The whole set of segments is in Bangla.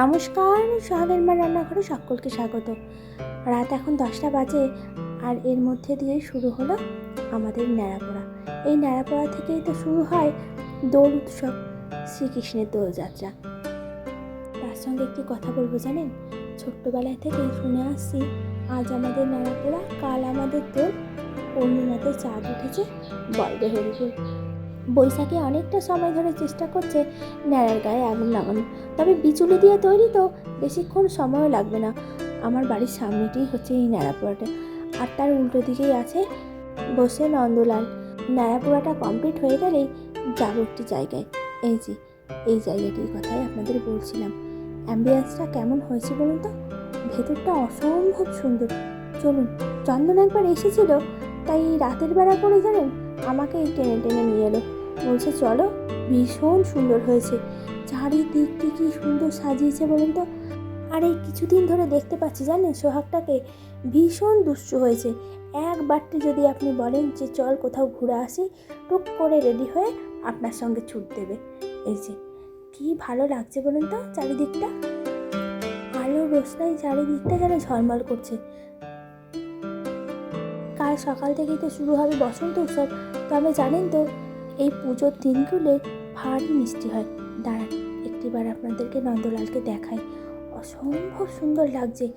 নমস্কার সোহাগের মা রান্নাঘরে সকলকে স্বাগত। রাত এখন দশটা বাজে আর এর মধ্যে দিয়ে শুরু হলো আমাদের ন্যাড়াপোড়া। এই ন্যাড়াপোড়া থেকেই তো শুরু হয় দোল উৎসব, শ্রীকৃষ্ণের দোলযাত্রা। তার সঙ্গে একটি কথা বলব জানেন? ছোট্টবেলা থেকেই শুনে আসছি, আজ আমাদের ন্যাড়াপোড়া, কাল আমাদের দোল, পূর্ণিমাতে চাঁদ উঠেছে বলদে হরিপুর বৈশাখে অনেকটা সময় ধরে চেষ্টা করছে ন্যাড়ার গায়ে আগুন লাগানো তবে বিচুলি দিয়ে তৈরি তো বেশিক্ষণ সময়ও লাগবে না। আমার বাড়ির সামনেতেই হচ্ছে এই ন্যাড়াপোড়াটা আর তার উল্টো দিকেই আছে বসে নন্দলাল। ন্যাড়াপোড়াটা কমপ্লিট হয়ে গেলেই যাব একটি জায়গায়। এই যে, এই জায়গাটির কথাই আপনাদের বলছিলাম। অ্যাম্বিয়েন্সটা কেমন হয়েছে বলুন তো? ভেতরটা অসম্ভব সুন্দর। চলুন, চন্দন একবার এসেছিল, তাই রাতের বেলা করে জানেন, আমাকে এই টেনে টেনে নিয়ে এলো। বলছে, চলো, ভীষণ সুন্দর হয়েছে। চারিদিকটি কি সুন্দর সাজিয়েছে বলুন তো? আর এই কিছুদিন ধরে দেখতে পাচ্ছি, জানেন, সোহাগটাকে ভীষণ দুষ্টু হয়েছে। একবারটি যদি আপনি বলেন যে, চল কোথাও ঘুরে আসি, টুক করে রেডি হয়ে আপনার সঙ্গে ছুট দেবে। এই যে, কি ভালো লাগছে বলুন তো, চারিদিকটা। আলো রোশনাই চারিদিকটা যেন ঝলমল করছে। কাল সকাল থেকেই তো শুরু হবে বসন্ত উৎসব। তবে জানেন তো এই পুজোর দিনগুলো ভারী মিষ্টি হয়। দাঁড়ান, একটিবার আপনাদেরকে নন্দলালকে দেখাই। অসম্ভব সুন্দর লাগছে।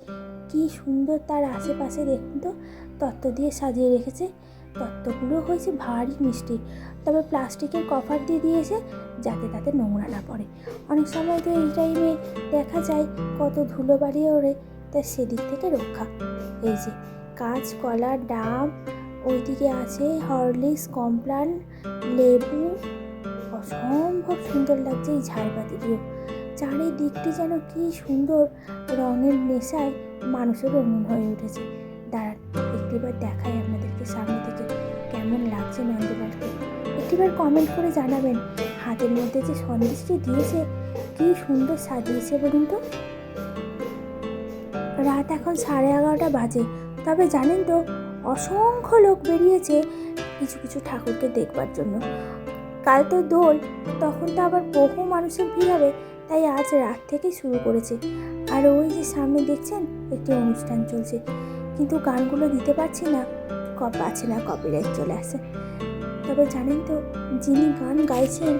কি সুন্দর তার আশেপাশে দেখুন তো, তত্ত্ব দিয়ে সাজিয়ে রেখেছে। তত্ত্বগুলো হয়েছে ভারী মিষ্টি। তবে প্লাস্টিকের কভার দিয়ে দিয়েছে যাতে তাতে নোংরা না পড়ে। অনেক সময় তো এই টাইমে দেখা যায় কত ধুলো বাড়িয়ে ওড়ে তাই সেদিক থেকে রক্ষা। এই যে কাঁচ কলা ডাব ওইদিকে আছে হরলিক্স, কমপ্লান, লেবু। অসম্ভব সুন্দর লাগছে এই ঝাড়বাতিটিও চারিদিকটি যেন কি সুন্দর রঙের নেশায় মানুষের রঙিন হয়ে উঠেছে। দাঁড়ান একটিবার দেখাই আপনাদেরকে সামনে থেকে কেমন লাগছে নন্দলালকে। একটিবার কমেন্ট করে জানাবেন, হাতের মধ্যে যে সন্দেশটি দিয়েছে, কি সুন্দর সাজিয়েছে বলুন তো? রাত এখন সাড়ে এগারোটা বাজে, তবে জানেন তো অসংখ্য লোক বেরিয়েছে কিছু কিছু ঠাকুরকে দেখবার জন্য। কাল তো দোল, তখন তো আবার বহু মানুষের ভিড় হবে, তাই আজ রাত থেকেই শুরু করেছে। আর ওই যে সামনে দেখছেন, একটি অনুষ্ঠান চলছে। কিন্তু গানগুলো দিতে পারছি না ক পাচ্ছি না, কপিরাইট চলে আসে তবে জানেন তো, যিনি গান গাইছেন,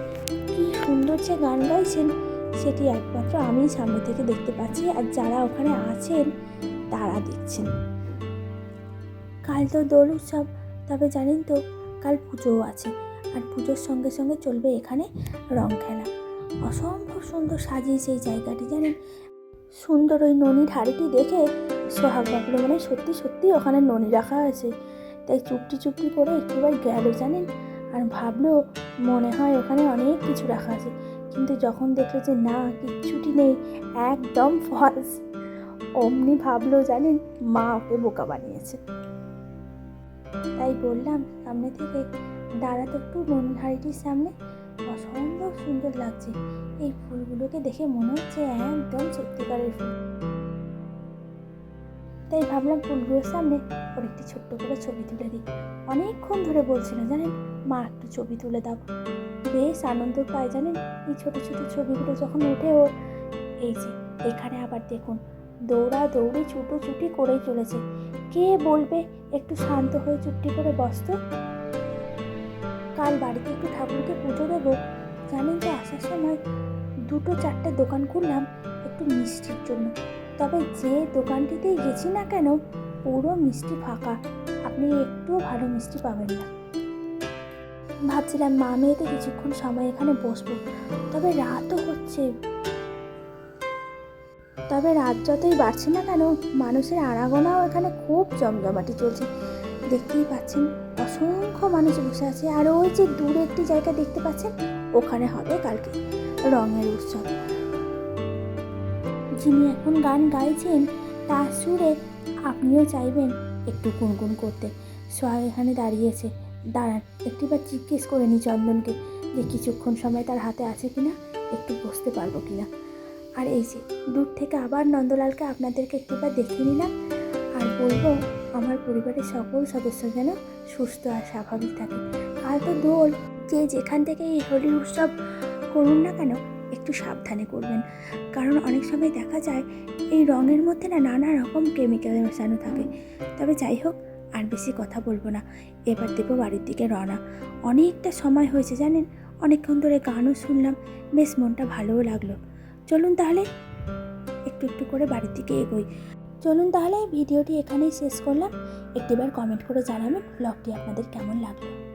কি সুন্দর যে গান গাইছেন, সেটি একমাত্র আমি সামনে থেকে দেখতে পাচ্ছি। আর যারা ওখানে আছেন, তারা দেখছেন। কাল তো দোল উৎসব, তবে জানেন তো কাল পুজোও আছে। আর পুজোর সঙ্গে সঙ্গে চলবে এখানে রং খেলা। অসম্ভব সুন্দর সাজিয়েছে এই জায়গাটি, জানেন? সুন্দর ওই ননির হাড়িটি দেখে সোহাগ ভাবলো মানে সত্যি সত্যি ওখানে ননি রাখা আছে তাই চুপটি চুপটি করে একটিবার গেল, জানেন? আর ভাবলো, মনে হয় ওখানে অনেক কিছু রাখা আছে। কিন্তু যখন দেখল যে না, কিচ্ছুটি নেই, একদম ফলস অমনি ভাবলো, জানেন? মা ওকে বোকা বানিয়েছে। তাই বললাম, সামনে থেকে দাঁড়াতে একটু মনহারিটির সামনে? অসম্ভব সুন্দর লাগছে। এই ফুলগুলোকে দেখে মনে হচ্ছে একদম সত্যিকারের ফুল। তাই ভাবলাম ফুলগুলোর সামনে ওর একটি ছোট্ট করে ছবি তুলে দিই। অনেকক্ষণ ধরে বলছিল, জানেন, মা একটু ছবি তুলে দাও। বেশ আনন্দ পায়, জানেন, এই ছোট ছোট ছবিগুলো যখন ওঠে ওর। এই যে, এখানে আবার দেখুন দৌড়া দৌড়ি ছুটো ছুটি করেই চলেছে। কে বলবে? একটু শান্ত হয়ে চুপটি করে বসতো কাল বাড়িতে একটু ঠাকুরকে পুজো দেবো। জানেন তো, আসার সময় দুটো চারটে দোকান খুললাম একটু মিষ্টির জন্য। তবে যে দোকানটিতেই গেছি না কেন, পুরো মিষ্টি ফাঁকা। আপনি একটুও ভালো মিষ্টি পাবেন না। ভাবছিলাম মা মেয়েতে কিছুক্ষণ সময় এখানে বসবো। তবে রাতও হচ্ছে। তবে রাত যতই বাড়ছে না কেন, মানুষের আনাগোনাও এখানে খুব জমজমাটি চলছে। দেখতেই পাচ্ছেন, অসংখ্য মানুষ বসে আছে, আর ওই যে দূরে একটি জায়গা দেখতে পাচ্ছেন, ওখানে হবে কালকে রঙের উৎসব। যিনি এখন গান গাইছেন, তার সুরে আপনিও চাইবেন একটু গুনগুন করতে। সোহাগ এখানে দাঁড়িয়েছে। দাঁড়ান, একটিবার জিজ্ঞেস করে নি চন্দনকে যে কিছুক্ষণ সময় তার হাতে আছে কিনা, একটু বসতে পারব কিনা। আর এই যে, দূর থেকে আবার নন্দলালকে আপনাদেরকে একটিবার দেখিয়ে নিলাম আর বলব, আমার পরিবারের সকল সদস্য যেন সুস্থ আর স্বাভাবিক থাকে। আর তো দোল, যে যেখান থেকে এই হোলির উৎসব করুন না কেন, একটু সাবধানে করবেন। কারণ অনেক সময় দেখা যায়, এই রঙের মধ্যে না নানা রকম কেমিক্যাল মেশানো থাকে। তবে যাই হোক, আর বেশি কথা বলব না। এবার দেবো বাড়ির দিকে রওনা। অনেকটা সময় হয়েছে জানেন, অনেকক্ষণ ধরে গানও শুনলাম, বেশ মনটা ভালোও লাগল। চলুন তাহলে, একটু একটু করে বাড়ির থেকে এগোই। চলুন তাহলে, ভিডিওটি এখানেই শেষ করলাম। একটিবার কমেন্ট করে জানাবেন ব্লগটি আপনাদের কেমন লাগল।